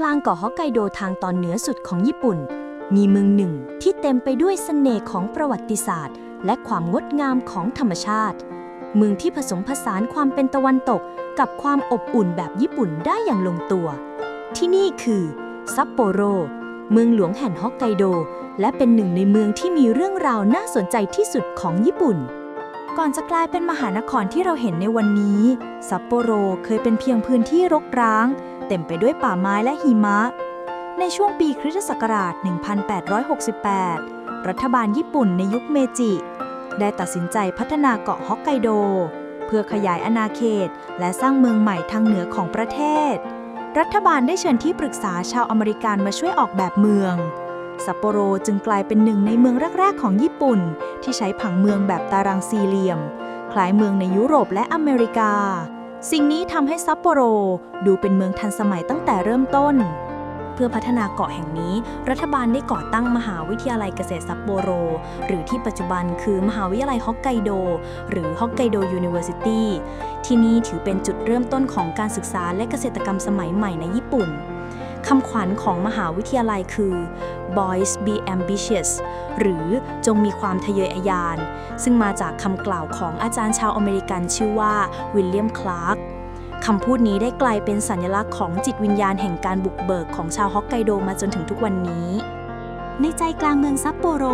กลางเกาะฮอกไกโดทางตอนเหนือสุดของญี่ปุ่น มีเมืองหนึ่งที่เต็มไปด้วยเสน่ห์ของประวัติศาสตร์ และความงดงามของธรรมชาติ เมืองที่ผสมผสานความเป็นตะวันตกกับความอบอุ่นแบบญี่ปุ่นได้อย่างลงตัว ที่นี่คือซัปโปโร เมืองหลวงแห่งฮอกไกโด และเป็นหนึ่งในเมืองที่มีเรื่องราวน่าสนใจที่สุดของญี่ปุ่น ก่อนจะกลายเป็นมหานครที่เราเห็นในวันนี้ ซัปโปโรเคยเป็นเพียงพื้นที่รกร้าง เต็มไปด้วยป่าไม้และหิมะ ในช่วงปีคริสตศักราช 1868 รัฐบาลญี่ปุ่นในยุคเมจิ ได้ตัดสินใจพัฒนาเกาะฮอกไกโด เพื่อขยายอาณาเขต และสร้างเมืองใหม่ทางเหนือของประเทศ รัฐบาลได้เชิญที่ปรึกษาชาวอเมริกันมาช่วยออกแบบเมืองซัปโปโรจึงกลายเป็นหนึ่งในเมืองแรก ๆ ของญี่ปุ่น ที่ใช้ผังเมืองแบบตารางสี่เหลี่ยม คล้ายเมืองในยุโรปและอเมริกา สิ่งนี้ทำให้ซัปโปโรดูเป็นเมืองทันสมัยตั้งแต่เริ่มต้น เพื่อพัฒนาเกาะแห่งนี้ รัฐบาลได้ก่อตั้งมหาวิทยาลัยเกษตรซัปโปโร หรือที่ปัจจุบันคือมหาวิทยาลัยฮอกไกโด หรือฮอกไกโดยูนิเวอร์ซิตี้ที่นี่ถือเป็นจุดเริ่มต้นของการศึกษาและเกษตรกรรมสมัยใหม่ในญี่ปุ่น คำขวัญของมหาวิทยาลัยคือ Boys be ambitious หรือจงมีความทะเยอทะยาน ซึ่งมาจากคำกล่าวของอาจารย์ชาวอเมริกันชื่อว่าวิลเลียม คลาร์กคำพูดนี้ได้กลายเป็นสัญลักษณ์ของจิตวิญญาณแห่งการบุกเบิกของชาวฮอกไกโดมาจนถึงทุกวันนี้ ในใจกลางเมืองซัปโปโร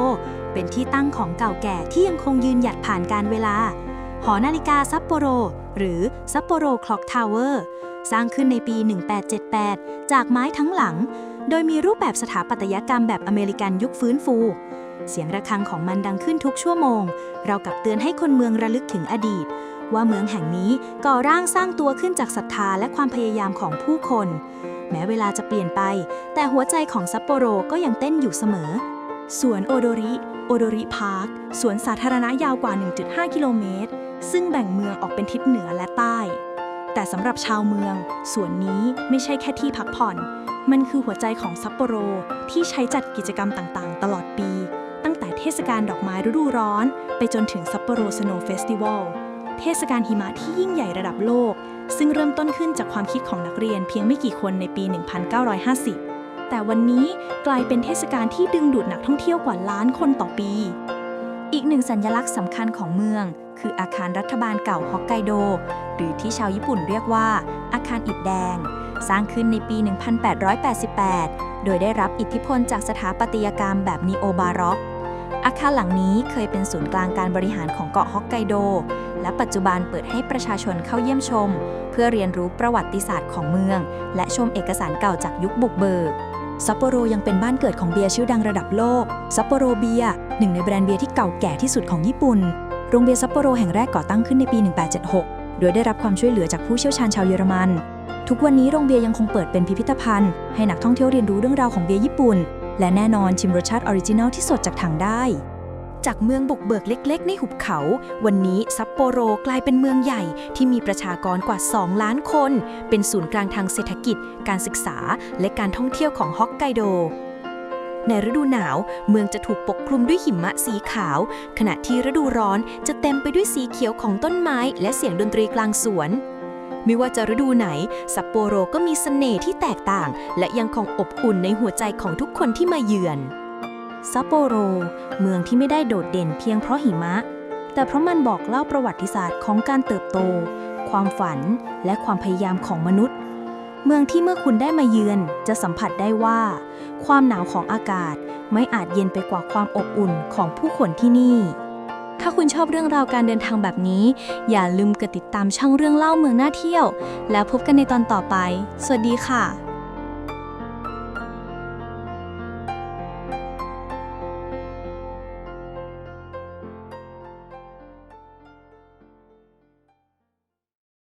เป็นที่ตั้งของเก่าแก่ที่ยังคงยืนหยัดผ่านการเวลา หอนาฬิกาซัปโปโร หรือซัปโปโรคล็อกทาวเวอร์สร้างขึ้นในปี 1878 จากไม้ทั้งหลัง โดยมีรูปแบบสถาปัตยกรรมแบบอเมริกันยุคฟื้นฟู เสียงระฆังของมันดังขึ้นทุกชั่วโมง เรากับเตือนให้คนเมืองระลึกถึงอดีต ว่าเมืองแห่งนี้ก่อร่างสร้างตัวขึ้นจากศรัทธาและความพยายามของผู้คน แม้เวลาจะเปลี่ยนไป แต่หัวใจของซัปโปโรก็ยังเต้นอยู่เสมอสวนโอโดริ โอโดริพาร์ค สวนสาธารณะยาวกว่า 1.5 กิโลเมตร ซึ่งแบ่งเมืองออกเป็นทิศเหนือและใต้ แต่สำหรับชาวเมือง สวนนี้ไม่ใช่แค่ที่พักผ่อน มันคือหัวใจของซัปโปโรที่ใช้จัดกิจกรรมต่างๆ ตลอดปี ตั้งแต่เทศกาลดอกไม้ฤดูร้อน ไปจนถึงซัปโปโรสโนว์เฟสติวัลเทศกาลหิมะที่ยิ่งใหญ่ระดับโลก ซึ่งเริ่มต้นขึ้นจากความคิดของนักเรียนเพียงไม่กี่คนในปี 1950 แต่วันนี้กลายเป็นเทศกาลที่ดึงดูดนักท่องเที่ยวกว่าล้านคนต่อปี อีกหนึ่งสัญลักษณ์สำคัญของเมือง คืออาคารรัฐบาลเก่าฮอกไกโด หรือที่ชาวญี่ปุ่นเรียกว่า อาคารอิฐแดง สร้างขึ้นในปี 1888 โดยได้รับอิทธิพลจากสถาปัตยกรรมแบบนีโอบาร็อก อาคารหลังนี้เคยเป็นศูนย์กลางการบริหารของเกาะฮอกไกโด และปัจจุบันเปิดให้ประชาชนเข้าเยี่ยมชม เพื่อเรียนรู้ประวัติศาสตร์ของเมือง และชมเอกสารเก่าจากยุคบุกเบิกซัปโปโรยังเป็นบ้านเกิดของเบียร์ชื่อดังระดับโลกซัปโปโรเบียร์หนึ่งในแบรนด์เบียร์ที่เก่าแก่ที่สุดของญี่ปุ่น โรงเบียร์ซัปโปโรแห่งแรกก่อตั้งขึ้นในปี 1876 โดยได้รับความช่วยเหลือจากผู้เชี่ยวชาญชาวเยอรมัน ทุกวันนี้โรงเบียร์ยังคงเปิดเป็นพิพิธภัณฑ์ ให้นักท่องเที่ยวเรียนรู้เรื่องราวของเบียร์ญี่ปุ่น และแน่นอนชิมรสชาติออริจินัลที่สดจากถังได้ จากเมืองบุกเบิกเล็ก ๆ ในหุบเขา วันนี้ซัปโปโรกลายเป็นเมืองใหญ่ที่มีประชากรกว่า 2 ล้านคน เป็นศูนย์กลางทางเศรษฐกิจ การศึกษา และการท่องเที่ยวของฮอกไกโด ในฤดูหนาว เมืองจะถูกปกคลุมด้วยหิมะสีขาว ขณะที่ฤดูร้อนจะเต็มไปด้วยสีเขียวของต้นไม้ และเสียงดนตรีกลางสวน ไม่ว่าจะฤดูไหน ซัปโปโรก็มีเสน่ห์ที่แตกต่าง และยังคงอบอุ่นในหัวใจของทุกคนที่มาเยือน ซัปโปโร เมืองที่ไม่ได้โดดเด่นเพียงเพราะหิมะ แต่เพราะมันบอกเล่าประวัติศาสตร์ของการเติบโต ความฝัน และความพยายามของมนุษย์ เมืองที่เมื่อคุณได้มาเยือนจะสัมผัสได้ว่า ความหนาวของอากาศไม่อาจเย็นไปกว่าความอบอุ่นของผู้คนที่นี่ ถ้าคุณชอบเรื่องราวการเดินทางแบบนี้ อย่าลืมกดติดตามช่องเรื่องเล่าเมืองน่าเที่ยว แล้วพบกันในตอนต่อไป สวัสดีค่ะ